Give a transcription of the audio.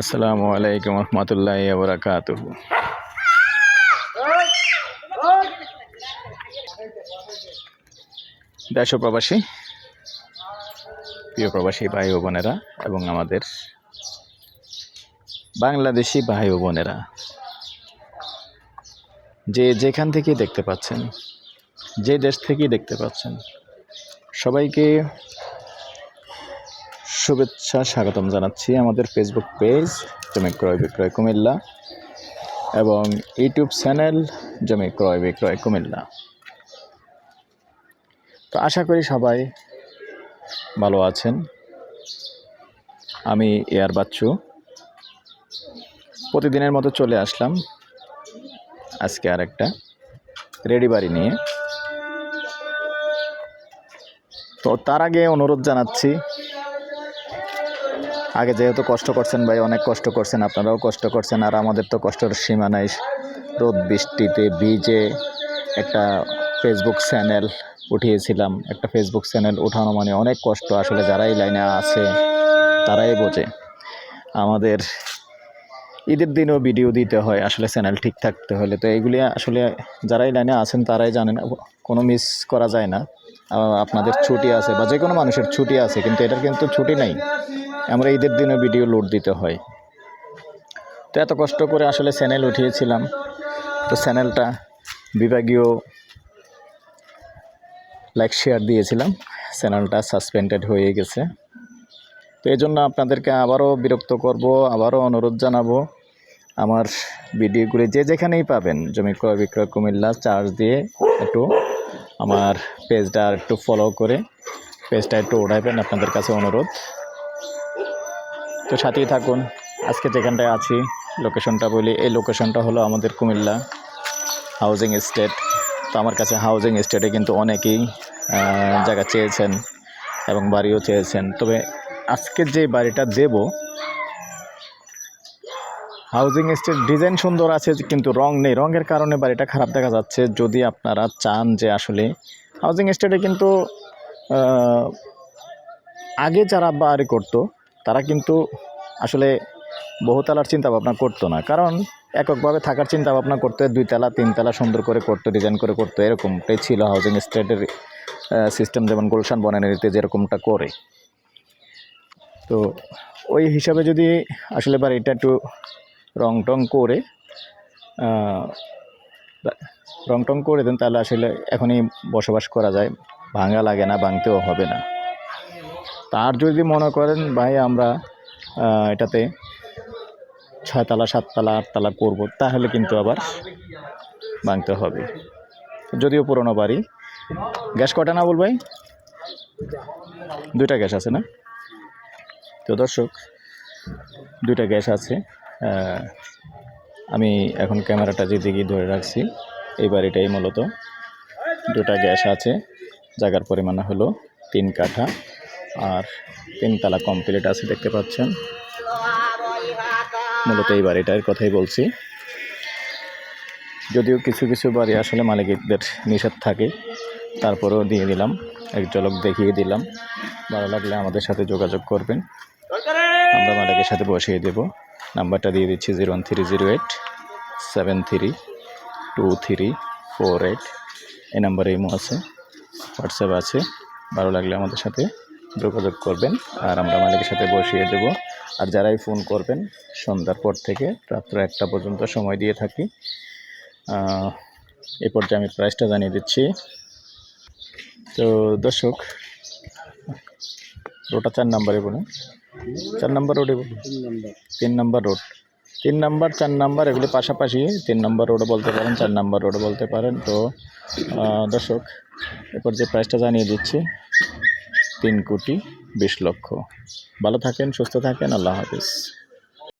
আসসালামু আলাইকুম রহমতুল্লাহ বরাকাত দেশ প্রবাসী, প্রিয় প্রবাসী ভাই ও বোনেরা এবং আমাদের বাংলাদেশি ভাই ও বোনেরা, যে যেখান থেকেই দেখতে পাচ্ছেন, যে দেশ থেকেই দেখতে পাচ্ছেন, সবাইকে শুভেচ্ছা, স্বাগতম জানাচ্ছি আমাদের ফেসবুক পেজ জমি ক্রয় বিক্রয় কুমিল্লা এবং ইউটিউব চ্যানেল জমি ক্রয় বিক্রয় কুমিল্লা। তো আশা করি সবাই ভালো আছেন। আমি এয়ার বাচ্চু। প্রতিদিনের মতো চলে আসলাম আজকে আর একটা রেডি বাড়ি নিয়ে। তো তার আগে অনুরোধ জানাচ্ছি আগে যেহেতু কষ্ট করছেন ভাই, অনেক কষ্ট করছেন, আপনারাও কষ্ট করছেন, আর আমাদের তো কষ্টের সীমা নাই। রোদ, বৃষ্টিতে ভিজে একটা ফেসবুক চ্যানেল উঠিয়েছিলাম। একটা ফেসবুক চ্যানেল উঠানো মানে অনেক কষ্ট। আসলে যারাই লাইনে আছে, তারাই বোঝে। আমাদের ঈদের দিনও ভিডিও দিতে হয়, আসলে চ্যানেল ঠিক থাকতে হলে। তো এইগুলি আসলে যারাই লাইনে আছেন, তারাই জানেন, কোনো মিস করা যায় না। আপনাদের ছুটি আছে বা যে কোনো মানুষের ছুটি আছে, কিন্তু এটার কিন্তু ছুটি নাই। আমরা ঈদের দিনে ভিডিও লোড দিতে হয়। তো এত কষ্ট করে আসলে চ্যানেল উঠিয়েছিলাম। তো চ্যানেলটা বিভাগীয় লাইক শেয়ার দিয়েছিলাম। চ্যানেলটা সাসপেন্ডেড হয়ে গেছে। তো এই জন্য আপনাদেরকে আবারও বিরক্ত করব, আবারও অনুরোধ জানাব, আমার ভিডিওগুলি যে যেখানেই পাবেন, জমি ক্রয় বিক্রয় কুমিল্লা, চার্জ দিয়ে একটু আমার পেজটা একটু ফলো করে পেজটা একটু ওঠাইবেন আপনাদের কাছে অনুরোধ। তো সাথেই থাকুন, আজকে যেখানটায় আছি লোকেশনটা বলি, এই লোকেশনটা হলো আমাদের কুমিল্লা হাউজিং এস্টেট তো আমার কাছে হাউজিং এস্টেটে কিন্তু অনেকেই জায়গা চেয়েছেন এবং বাড়িও চেয়েছেন। তবে আজকে যে বাড়িটা দেব হাউজিং এস্টেট ডিজাইন সুন্দর আছে, কিন্তু রং নেই। রঙের কারণে বাড়িটা খারাপ দেখা যাচ্ছে। যদি আপনারা চান যে আসলে হাউজিং এস্টেটে কিন্তু আগে যারা বাড়ি করতো, তারা কিন্তু আসলে বহুতলার চিন্তা ভাবনা করতো না। কারণ এককভাবে থাকার চিন্তা ভাবনা করতে, দুইতলা, তিনতলা সুন্দর করে করতো ডিজাইন করে করতো, এরকমটাই ছিল হাউজিং স্টেটের সিস্টেম যেমন গুলশান বনানীতে যেরকমটা করে। তো ওই হিসাবে যদি আসলে বাড়িটা একটু রং টং করে রং টং করে দেন তাহলে আসলে এখনই বসবাস করা যায়। ভাঙা লাগে না, ভাঙতেও হবে না। তার যদি মনে করেন, ভাই, আমরা এটাতে ছয়তলা, সাততলা, আটতলা করব, তাহলে কিন্তু আবার ভাঙতে হবে। যদিও পুরনো বাড়ি। গ্যাস কটা না বল ভাই? দুইটা গ্যাস আছে না? তো দর্শক, দুইটা গ্যাস আছে। আমি এখন ক্যামেরাটা যেদিকে ধরে রাখছি, এই বাড়িটাই মূলত। দুটা গ্যাস আছে জায়গার পরিমাণ হলো তিন কাঠা, আর তিনতলা কমপ্লিট আছে, দেখতে পাচ্ছেন। মূলত এই বাড়িটার কথাই বলছি। যদিও কিছু কিছু বাড়ি আসলে মালিকদের নিষেধ থাকে, তারপরেও দিয়ে দিলাম। এক ঝলক দেখিয়ে দিলাম। ভালো লাগলে আমাদের সাথে যোগাযোগ করবেন। আমরা মালিকের সাথে বসিয়ে দেব। নাম্বারটা দিয়ে দিচ্ছি zero one three zero eight seven three two three four eight. এই নাম্বারে ইমো আছে, হোয়াটসঅ্যাপ আছে। ভালো লাগলে আমাদের সাথে যোগাযোগ করবেন আর আমরা মালিকের সাথে বসিয়ে দেব। আর যারাই ফোন করবেন, সন্ধ্যার পর থেকে রাত্র একটা পর্যন্ত সময় দিয়ে থাকি। এই পর্যায়ে আমি প্রাইসটা জানিয়ে দিচ্ছি। তো দর্শক রোডটা চার নাম্বারে বলুন। চার নম্বর রোডে তিন নম্বর রোড তিন নম্বর চার নম্বর এগুলি পাশাপাশি তিন নম্বর রোডে বলতে পারেন চার নম্বর রোডে বলতে পারেন। তো দর্শক এরপর যে প্রাইসটা জানিয়ে দিচ্ছি তিন কোটি বিশ লক্ষ। ভালো থাকেন সুস্থ থাকেন আল্লাহ হাফিজ।